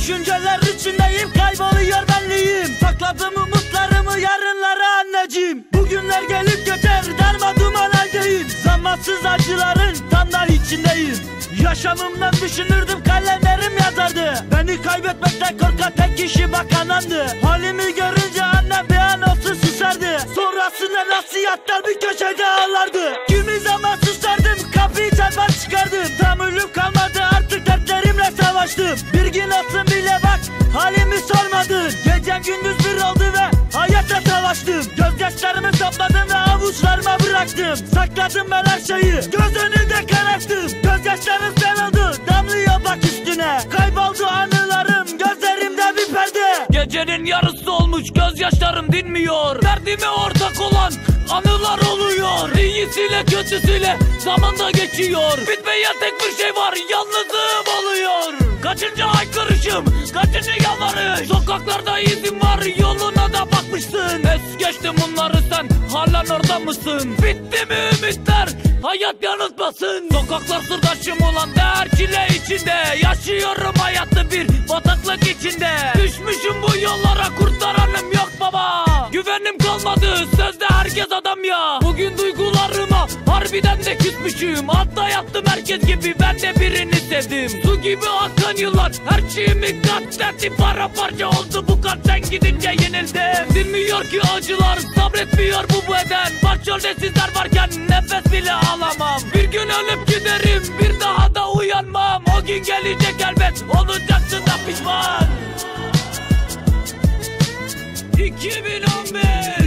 Düşünceler içindeyim kayboluyor benliğim. Sakladım umutlarımı yarınlara anneciğim. Bugünler gelip geçer darma duman haldeyim Zamansız acıların tam da içindeyim. Yaşamımdan düşünürdüm kalemlerim yazardı. Beni kaybetmekten korkan tek kişi bak anamdı Halimi görünce annem bir an olsun susardı. Sonrasında nasihatler bir köşede ağlardı. Kimi zaman susardım kapıyı çarpar çıkardım. Tahammülüm kalmadı artık dertlerimle savaştım. Bir gün bak sormadın Gecem gündüz bir oldu ve hayata savaştım. Gözyaşlarımı topladım ve avuçlarıma bıraktım. Sakladım ben her şeyi göz önünde kararttım Gözyaşlarım sen oldu damlıyor bak üstüne. Kayboldu anılarım gözlerimde bir perde. Gecenin yarısı olmuş gözyaşlarım dinmiyor. Derdime ortak olan anılar oluyor. İyisiyle kötüsüyle zamanda geçiyor. Bitmeyen tek bir şey var yalnızım oluyor. Kaçıncı haykırışım yalvarış Sokaklarda izin var yoluna da bakmışsın. Es geçtim bunları sen halen orada mısın? Bitti mi ümitler? Hayat yanıltmasın. Sokaklar sırdaşım olan değer çile içinde. Yaşıyorum hayatı bir bataklık içinde. Düşmüşüm bu yollara kurtaranım yok baba. Güvenim kalmadı sözde herkes adam ya. Bugün duygularıma harbiden de küsmüşüm. Hatta yattım herkes gibi. Ben de birini sevdim. Su gibi akan yıllar. Her şeyimi katletti Paramparça oldu bu kalp sen gidince yenildim. Dinmiyor ki acılar. Sabretmiyor bu beden. Başrolde sizler varken nefes bile alamam. Bir gün ölüp giderim. Bir daha da uyanmam. O gün gelecek elbet. Olacaksın da pişman. 2015